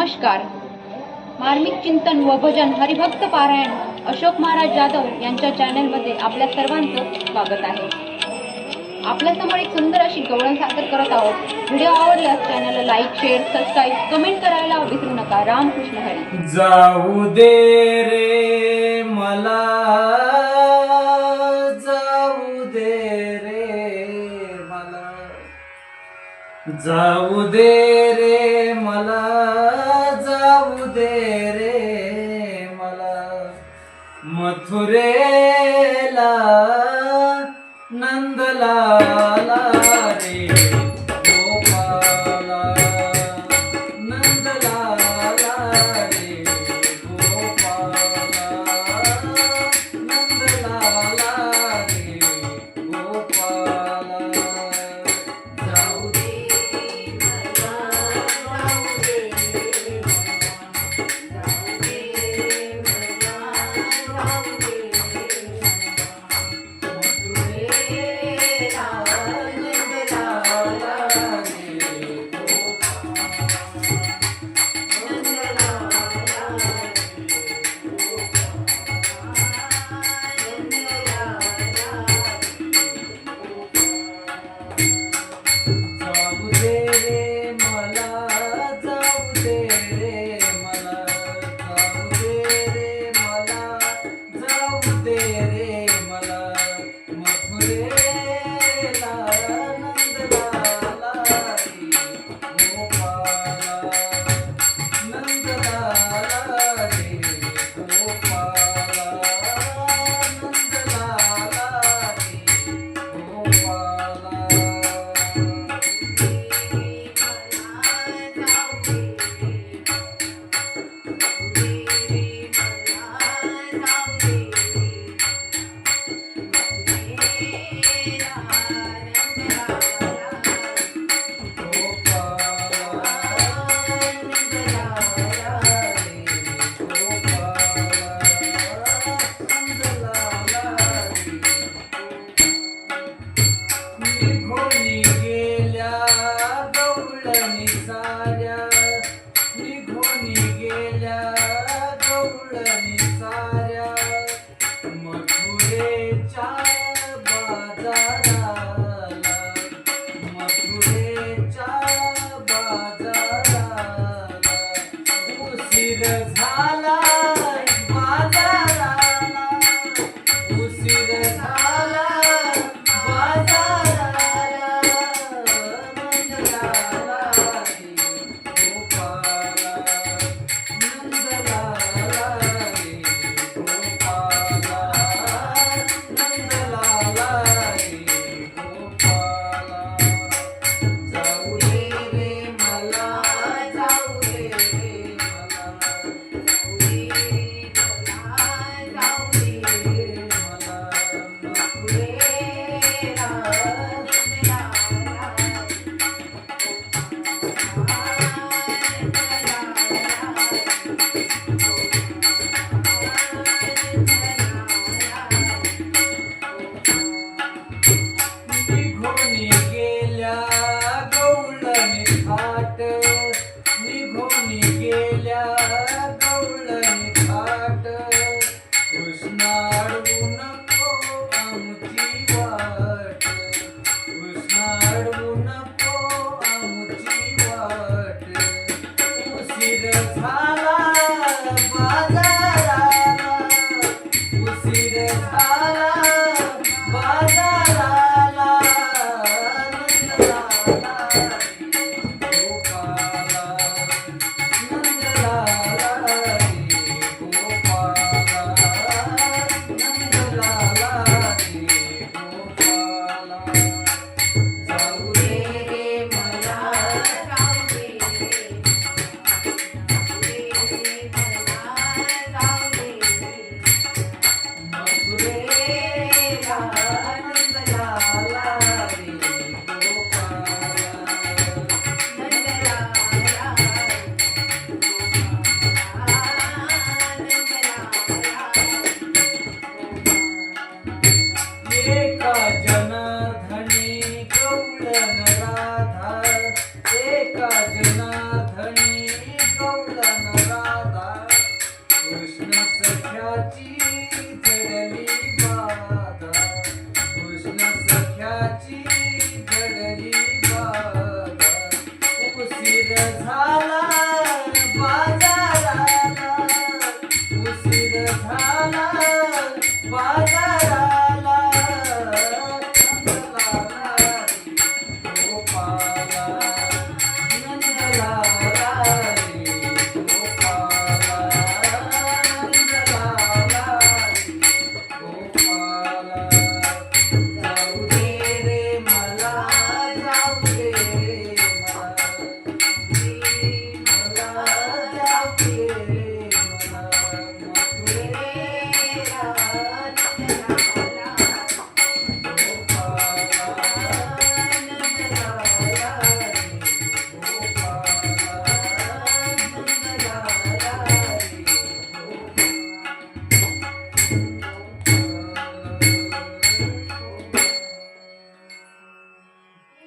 नमस्कार. मार्मिक चिंतन व भजन हरिभक्त पारायण अशोक महाराज जाधव यांच्या चॅनलमध्ये आपल्या सर्वांचं स्वागत आहे. आपल्यासमोर एक सुंदर अशी गवळण सादर करत आहोत. व्हिडिओ आवडल्यास चॅनलला लाईक शेअर सबस्क्राईब कमेंट करायला विसरू नका. रामकृष्ण हरी. जाऊ दे रे मला. जाऊ दे रे मला. मथुरेला नंदलाला Thank you. காட்டு बाजाराला. उशीर झाला बाजाराला.